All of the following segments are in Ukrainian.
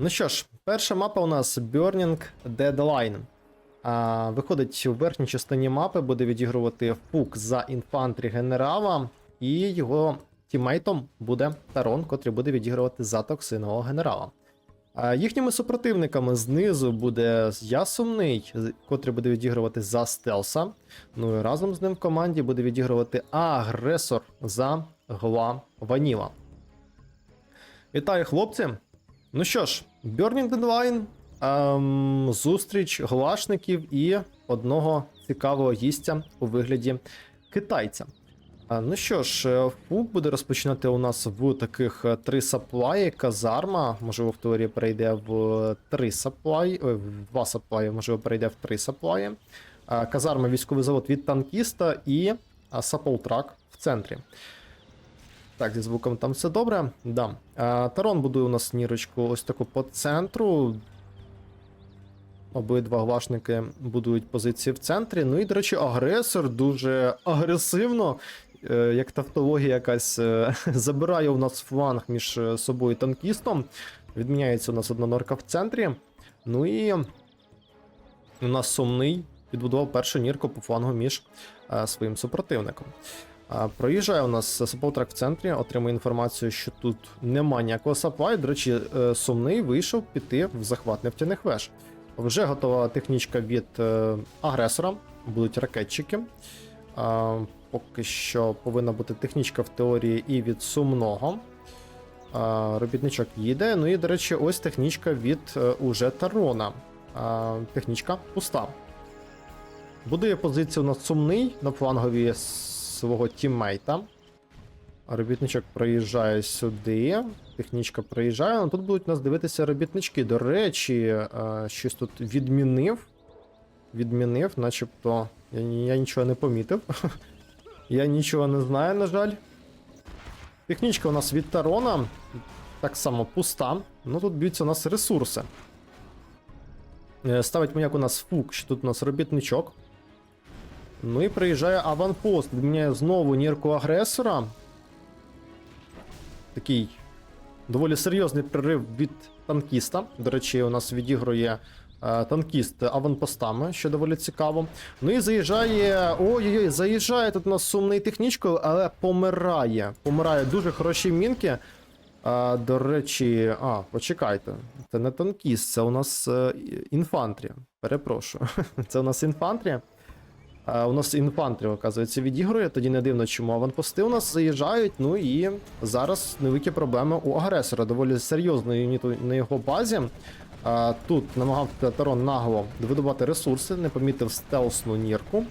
Ну що ж, перша мапа у нас Burning Deadline. А, виходить, у верхній частині мапи буде відігрувати Фук за інфантрі генерала, і його тімейтом буде Тарон, котрий буде відігрувати за токсинового генерала. А їхніми супротивниками знизу буде Я Сумний, котрий буде відігрувати за стелса. Ну і разом з ним в команді буде відігрувати агресор за Гла Ваніла. Вітаю, хлопці! Ну що ж, Burning Deadline, ем, зустріч глашників і одного цікавого гістя у вигляді китайця. А, ну що ж, е, Фук буде розпочинати у нас в таких е, три саплаї. Казарма, можливо, в теорії перейде в три саплаї, ой, в два саплаї, можливо, перейде в три саплаї. А, Казарма, військовий завод від танкіста і а, саполтрак в центрі. Так, зі звуком там все добре. Да. А, Тарон будує у нас нірочку ось таку по центру. Обидва глашники будують позиції в центрі. Ну і, до речі, агресор дуже агресивно, е, як тавтологія якась, е, забирає у нас фланг між е, собою танкістом. Відміняється у нас одна норка в центрі. Ну і у нас сумний підбудував першу нірку по флангу між своїм супротивником. Проїжджає у нас саполтрак в центрі, отримує інформацію, що тут нема ніякого саплаю. До речі, е, сумний вийшов піти в захват нефтяних веж. Вже готова технічка від е, агресора, будуть ракетчики. Поки що повинна бути технічка в теорії і від сумного. Робітничок їде. Ну і, до речі, ось технічка від е, уже Тарона. Технічка пуста. Будує позицію у нас сумний на флангові свого тіммейта. Робітничок проїжджає сюди. Технічка проїжджає. Ну, тут будуть нас дивитися робітнички. До речі, е, щось тут відмінив. Відмінив, начебто. Я, я нічого не помітив. я нічого не знаю, на жаль. Технічка у нас від Тарона. Так само пуста. Ну тут б'ються у нас ресурси. Е, Ставить маяк у нас фук, що тут у нас робітничок. Ну і приїжджає аванпост. Відміняє знову нірку агресора. Такий доволі серйозний прорив від танкіста. До речі, у нас відігрує е, танкіст аванпостами, що доволі цікаво. Ну і заїжджає. Ой-ой-ой, заїжджає тут у нас сумний технічкою, але помирає. Помирає дуже хороші мінки. А, до речі, а, почекайте. Це не танкіст, це у нас е, інфантрія. Перепрошую. Це у нас інфантрія. У нас інфантрія, оказується, відігрує. Тоді не дивно, чому аванпости у нас заїжджають. Ну і зараз невеликі проблеми у агресора. Доволі серйозно юніту на його базі. Тут намагався Тарон нагло видобувати ресурси, не помітив стелсну нірку.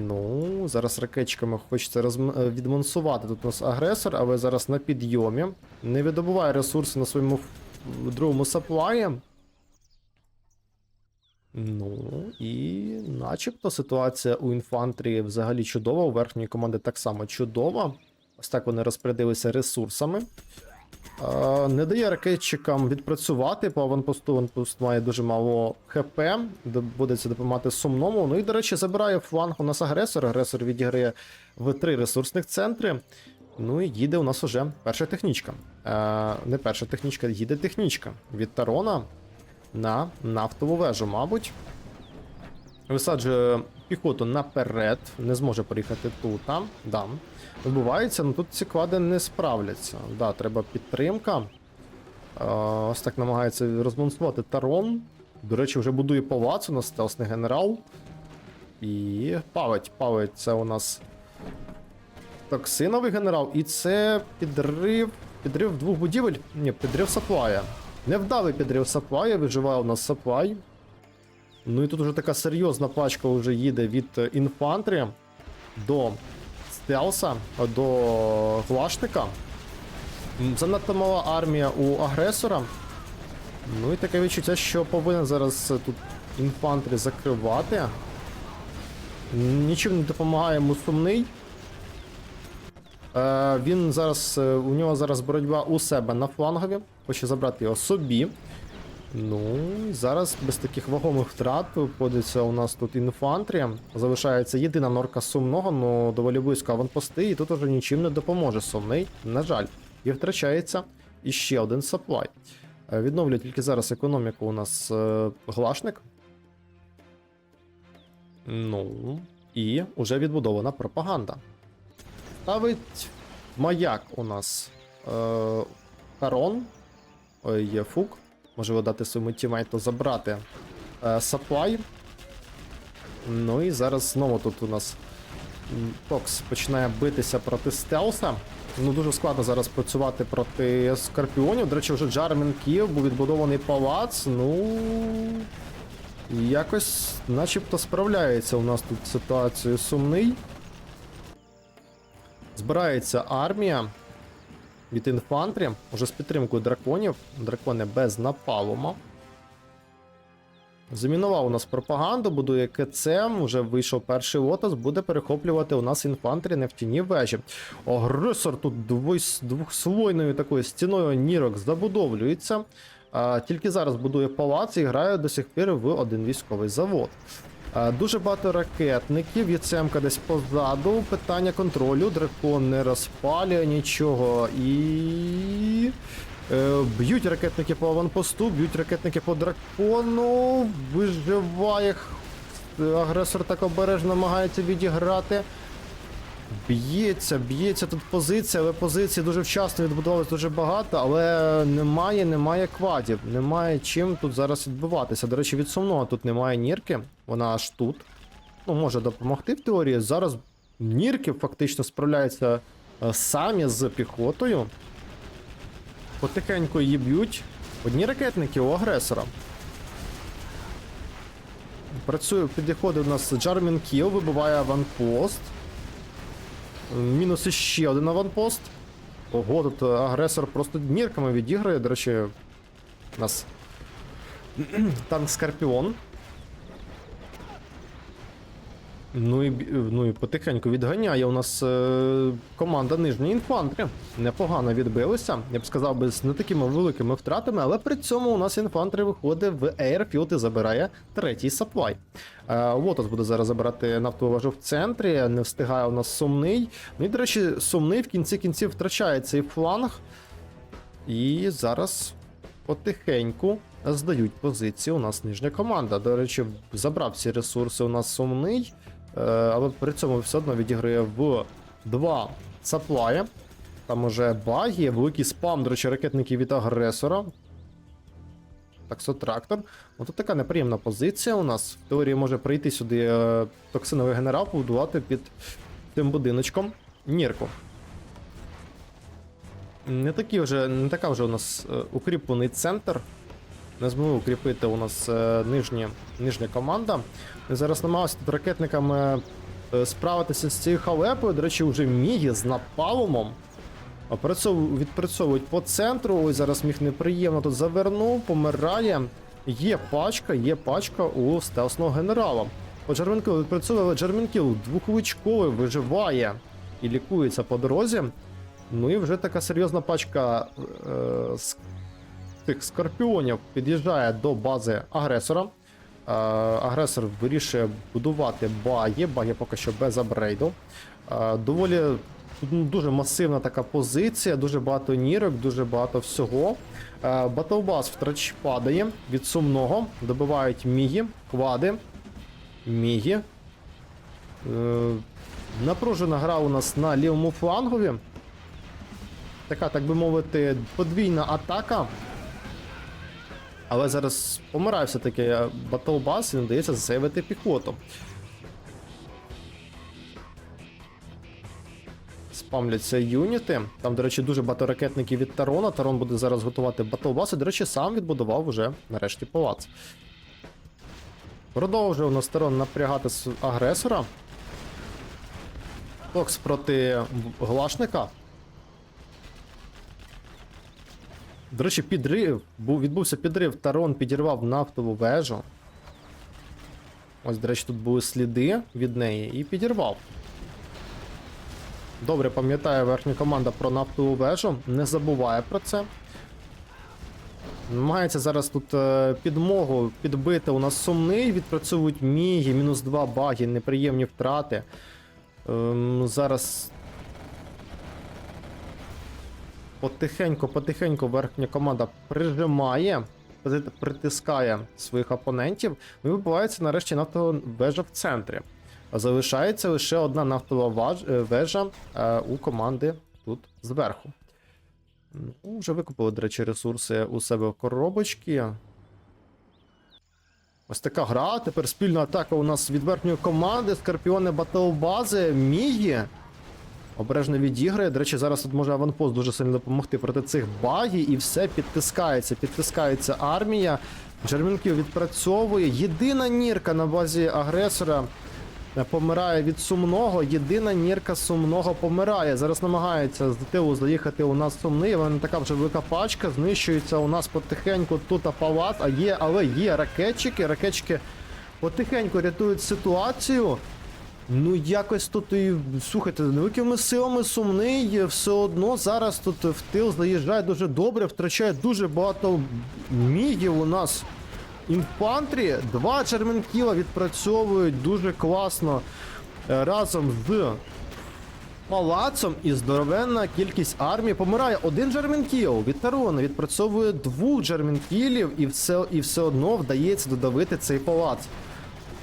Ну, зараз ракетчиками хочеться розм... е, відмонсувати тут у нас агресор, але зараз на підйомі. Не видобуває ресурси на своєму другому саплаї. Ну, і начебто ситуація у інфантрії взагалі чудова, у верхньої команди так само чудова. Ось так вони розпорядилися ресурсами. Е, Не дає ракетчикам відпрацювати, по аванпосту аванпост має дуже мало ХП, доводиться допомагати сумному. Ну і, до речі, забирає фланг у нас агресор. Агресор відіграє в три ресурсних центри. Ну і їде у нас уже перша технічка. Е, не перша технічка, їде технічка від Тарона на нафтову вежу, мабуть. Висаджує піхоту наперед, не зможе приїхати тут. а? Да. Вибувається, ну тут ці квади не справляться. Да, треба підтримка. Ось так намагається розбалансувати Тарон. До речі, вже будує палац у нас стелсний генерал. І павить, павить це у нас токсиновий генерал. І це підрив. Підрив двох будівель. Ні, підрив саплая. Невдалий підрив саплая, виживає у нас саплай. Ну і тут вже така серйозна пачка вже їде від е, інфантрі до стелса, до глашника. Занадто мала армія у агресора. Ну і таке відчуття, що повинен зараз тут інфантрі закривати. Нічим не допомагає йому сумний. Е, він зараз, е, у нього зараз боротьба у себе на флангові. Хоче забрати його собі. Ну, зараз без таких вагомих втрат виходиться у нас тут інфантрія. Залишається єдина норка сумного, але доволі близько аванпости, і тут уже нічим не допоможе сумний, на жаль. І втрачається іще один саплай. Е, Відновлює тільки зараз економіку у нас е, глашник. Ну, і вже відбудована пропаганда. Ставить маяк у нас е, Харон. Ой, є фук. Може видати своєму тімейту забрати е, саплай. Ну і зараз знову тут у нас Токс починає битися проти стелса. Ну дуже складно зараз працювати проти скорпіонів. До речі, вже Джармен Київ був відбудований палац. Ну. Якось начебто справляється у нас тут ситуацію сумний. Збирається армія від інфантрі, уже з підтримкою драконів. Дракони без напалума. Замінував у нас пропаганду, будує КЦМ, уже вийшов перший лотос, буде перехоплювати у нас інфантрі нефтяні вежі. Агресор тут двохслойною такою стіною нірок забудовлюється. А, тільки зараз будує палац і грає до сих пір в один військовий завод. А, дуже багато ракетників, ЄЦМК десь позаду. Питання контролю. Дракон не розпалює нічого. І. Е, б'ють ракетники по аванпосту, б'ють ракетники по дракону. Виживає. Агресор так обережно намагається відіграти. Б'ється, б'ється тут позиція, але позиції дуже вчасно відбудовувалось дуже багато, але немає, немає квадів, немає чим тут зараз відбуватися. До речі, від сумного тут немає нірки, вона аж тут. Ну, може допомогти в теорії. Зараз нірки фактично справляються е, самі з піхотою. Потихеньку її б'ють. Одні ракетники у агресора. Працює, підходить у нас Джармін Кіл, вибиває аванпост. Мінус ще один аванпост. Ого, тут е, агресор просто нірками відіграє. До речі, у нас танк Скорпіон. Ну і, ну і потихеньку відганяє у нас е, команда нижньої інфантрі. Непогано відбилися. Я б сказав, би, з не такими великими втратами, але при цьому у нас інфантрі виходить в Airfield і забирає третій саплай. Е, Лотос буде зараз забирати нафтову вежу в центрі. Не встигає у нас сумний. Ну і, до речі, сумний в кінці кінців втрачає цей фланг. І зараз потихеньку здають позиції у нас нижня команда. До речі, забрав всі ресурси у нас сумний, але при цьому все одно відіграє в два саплаї. Там уже баги, великий спам, до речі, ракетників від агресора. Таксотрактор. Ну тут така неприємна позиція у нас. В теорії може прийти сюди е, токсиновий генерал, побудувати під тим будиночком Нірку. Не такий вже, не така вже у нас е, укріплений центр. Не змогли укріпити у нас е, нижні, нижня команда. Ми зараз намагалися тут ракетниками е, справитися з цією халепою. До речі, вже Мігі з напалумом. Відпрацьовують по центру. Ось зараз міг неприємно тут завернув, помирає. Є пачка, є пачка у стелсного генерала. От Джерменкіл відпрацьовує, але Джерменкіл двохвичковий виживає і лікується по дорозі. Ну і вже така серйозна пачка е, з тих скорпіонів під'їжджає до бази агресора. Е, агресор вирішує будувати баги, баги поки що без апгрейду. Е, доволі ну, дуже масивна така позиція, дуже багато нірок, дуже багато всього. Е, Батлбас втрач падає від сумного, добивають мігі, квади, мігі. Е, напружена гра у нас на лівому флангові. Така, так би мовити, подвійна атака. Але зараз помирає все-таки Батлбас і не вдається засейвити піхоту. Спамляться юніти. Там, до речі, дуже багато ракетників від Тарона. Тарон буде зараз готувати Батлбас. І, до речі, сам відбудував уже нарешті палац. Продовжує у нас Тарон напрягати агресора. Токс проти глашника. До речі, підрив. Був, відбувся підрив. Тарон підірвав нафтову вежу. Ось, до речі, тут були сліди від неї і підірвав. Добре пам'ятає верхня команда про нафтову вежу, не забуває про це. Намагається зараз тут е, підмогу підбити. У нас сумний, відпрацьовують міги, мінус 2 баги, неприємні втрати. Ем, зараз Потихеньку, потихеньку верхня команда прижимає, притискає своїх опонентів. І вибивається нарешті нафтова вежа в центрі. Залишається лише одна нафтова е, вежа е, у команди тут зверху. Ну, вже викупили, до речі, ресурси у себе в коробочки. Ось така гра. Тепер спільна атака у нас від верхньої команди. Скорпіони Батлбази. Мігі. Обережно відіграє. До речі, зараз тут може аванпост дуже сильно допомогти проти цих багів, і все підтискається. Підтискається армія. Джермінків відпрацьовує. Єдина нірка на базі агресора е, помирає від сумного. Єдина нірка сумного помирає. Зараз намагається з тилу заїхати у нас сумний. Вона така вже велика пачка. Знищується у нас потихеньку тут палац. А є, але є ракетчики. Ракетчики потихеньку рятують ситуацію. Ну, якось тут і слухайте, невеликими силами сумний, все одно зараз тут в тил заїжджає дуже добре, втрачає дуже багато мігів у нас. Інфантрі, два черменкіла відпрацьовують дуже класно е, разом з палацом і здоровенна кількість армії помирає. Один джерменкіл від Тарона відпрацьовує двох джерменкілів і все, і все одно вдається додавити цей палац.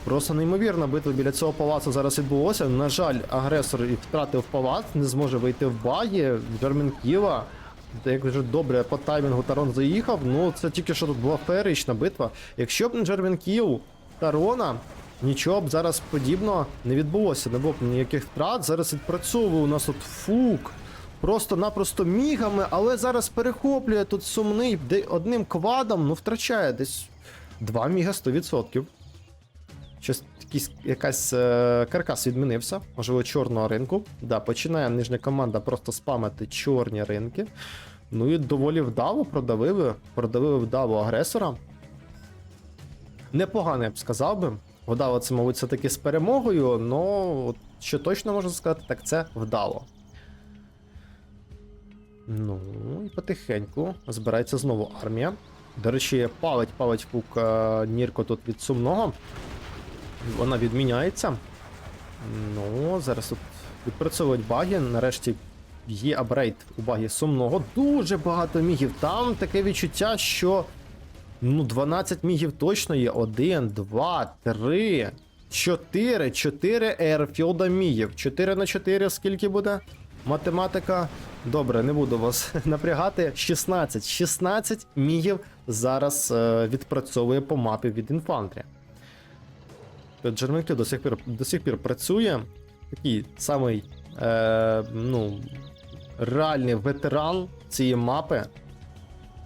Просто неймовірна битва біля цього палацу зараз відбулося. На жаль, агресор і втратив палац, не зможе вийти в багі. Джерменківа. Як вже добре по таймінгу Тарон заїхав. Ну це тільки що тут була феєрична битва. Якщо б не Джерменкіл Тарона, нічого б зараз подібного не відбулося. Не було б ніяких втрат. Зараз відпрацьовує у нас тут фук. Просто-напросто мігами, але зараз перехоплює тут сумний одним квадом, ну втрачає десь 2 міга 100%. Щось якийсь, якась е, каркас відмінився, можливо, чорного ринку. Да, починає нижня команда просто спамити чорні ринки. Ну і доволі вдало продавили, продавили вдало агресора. Непогано, я б сказав би. Вдало це, мабуть, все-таки з перемогою, але що точно можна сказати, так це вдало. Ну, і потихеньку збирається знову армія. До речі, палить, палить фук е, Нірко тут від сумного. Вона відміняється. Ну, зараз тут відпрацьовують баги. Нарешті є апгрейд у багі сумного. Дуже багато мігів. Там таке відчуття, що ну, 12 мігів точно є. 1, 2, 3, 4. 4 Airfield мігів. 4 на 4 скільки буде? Математика. Добре, не буду вас напрягати. 16. 16 мігів зараз е, відпрацьовує по мапі від інфантрі. Джерменклі до сих пір до сих пір працює. Такий самий е, ну, реальний ветеран цієї мапи.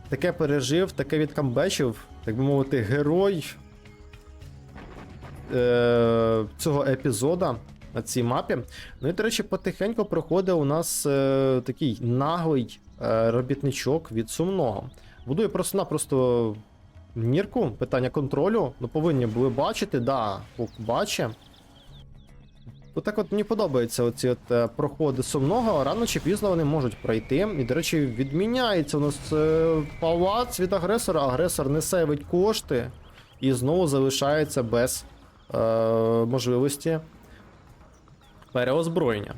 Таке пережив, таке відкамбечив, так би мовити, герой е, цього епізода на цій мапі. Ну і, до речі, потихеньку проходить у нас е, такий наглий е, робітничок від сумного. Будує просто-напросто Нірку, питання контролю. Ну, повинні були бачити, да, Пук бачить. Отак от мені подобаються оці от е, проходи сумного, рано чи пізно вони можуть пройти. І, до речі, відміняється у нас е, палац від агресора. Агресор не сейвить кошти і знову залишається без е, можливості переозброєння.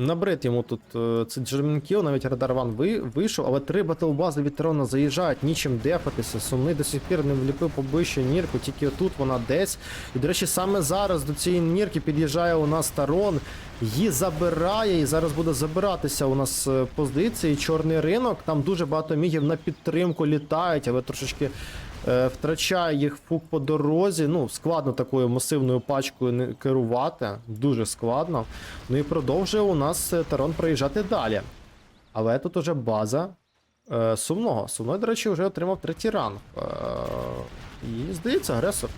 Набрид йому тут е, це Джермінкіл, навіть Радар Ван ви, вийшов, але три батлбази від Терона заїжджають, нічим дефатися. Сумний до сих пір не вліпив поближче нірку, тільки тут вона десь. І, до речі, саме зараз до цієї нірки під'їжджає у нас Тарон, її забирає, і зараз буде забиратися у нас е, позиції. Чорний ринок. Там дуже багато мігів на підтримку літають, але трошечки втрачає їх фук по дорозі. Ну, складно такою масивною пачкою не керувати. Дуже складно. Ну і продовжує у нас е, Тарон проїжджати далі. Але тут уже база е, сумного. Сумной, до речі, вже отримав третій ранг. Е, і здається, агресор.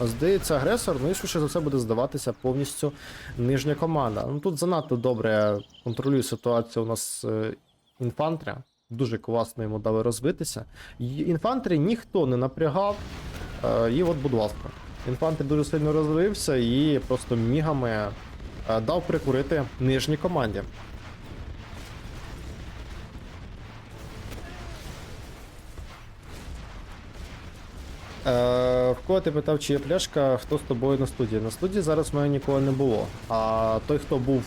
Здається, агресор, ну і швидше за все буде здаватися повністю нижня команда. Ну тут занадто добре контролює ситуацію у нас е, інфантря. Дуже класно йому дали розвитися. І Інфантрі ніхто не напрягав. Е, і от, будь ласка. Інфантрі дуже сильно розвився і просто мігами е, дав прикурити нижній команді. Е, в кого ти питав, чи є пляшка, хто з тобою на студії? На студії зараз в мене нікого не було. А той, хто був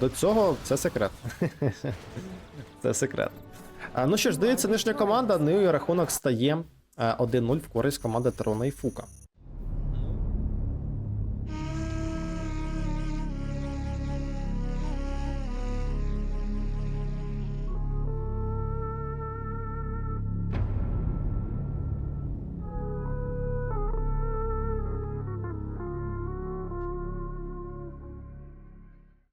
до цього, це секрет. це секрет. Ну що ж, здається, нижня команда, ну і рахунок стає е, 1-0 в користь команди Терона і Фука.